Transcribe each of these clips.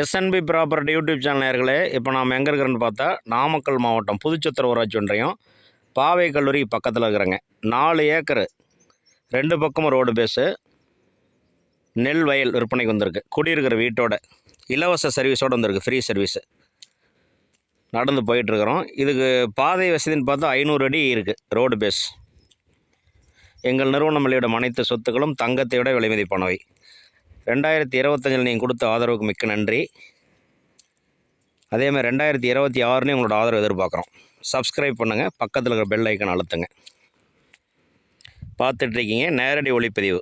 SNP property YouTube channel நேர்களே இப்போ நாம் எங்கே இருக்கிறேன்னு பார்த்தா நாமக்கல் மாவட்டம் புதுச்சத்திர ஊராட்சி ஒன்றியம் பாவை கல்லூரி பக்கத்தில் இருக்கிறேங்க. நாலு ஏக்கர் ரெண்டு பக்கமும் ரோடு பேஸு நெல் வயல் விற்பனைக்கு வந்திருக்கு. குடியிருக்கிற வீட்டோட இலவச சர்வீஸோடு வந்திருக்கு ஃப்ரீ சர்வீஸு நடந்து போயிட்டுருக்குறோம் இதுக்கு பாதை வசதின்னு பார்த்தா ஐநூறு அடி இருக்குது ரோடு பேஸ் எங்கள் நிறுவனம் வெளியிடும் அனைத்து சொத்துக்களும் தங்கத்தை விட விலைமதிப்பானவை. ரெண்டாயிரத்தி இருபத்தஞ்சில் நீங்கள் கொடுத்த ஆதரவுக்கு மிக்க நன்றி. அதேமாதிரி ரெண்டாயிரத்தி இருபத்தி ஆறுலேயும் உங்களோட ஆதரவு எதிர்பார்க்குறோம். சப்ஸ்கிரைப் பண்ணுங்கள் பக்கத்தில் இருக்கிற பெல் ஐக்கன் அழுத்துங்க. பார்த்துட்ருக்கீங்க நேரடி ஒளிப்பதிவு.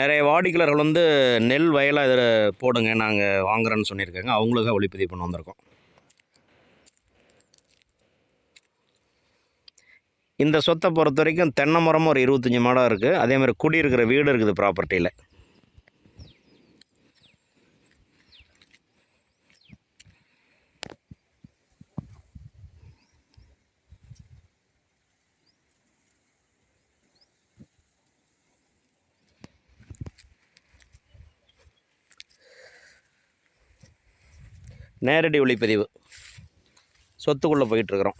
நிறைய வாடிக்கையாளர்கள் வந்து நெல் வயலாக இதில் போடுங்க நாங்கள் வாங்குறோன்னு சொல்லியிருக்காங்க. அவங்களுக்காக ஒளிப்பதிவு பண்ண வந்திருக்கோம். இந்த சொத்தை பொறுத்த வரைக்கும் தென்னை மரமும் ஒரு இருபத்தஞ்சி மாடம் இருக்குது அதே மாதிரி குடியிருக்கிற வீடு இருக்குது ப்ராப்பர்ட்டியில் நேரடி ஒளிப்பதிவு. சொத்துக்குள்ளே போயிட்டுருக்குறோம்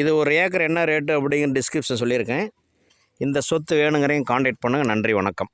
இது ஒரு ஏக்கர் என்ன ரேட்டு அப்படிங்கிற டிஸ்கிரிப்ஷன் சொல்லியிருக்கேன். இந்த சொத்து வேணுங்கிறதையும் காண்டாக்ட் பண்ணுங்கள் நன்றி வணக்கம்.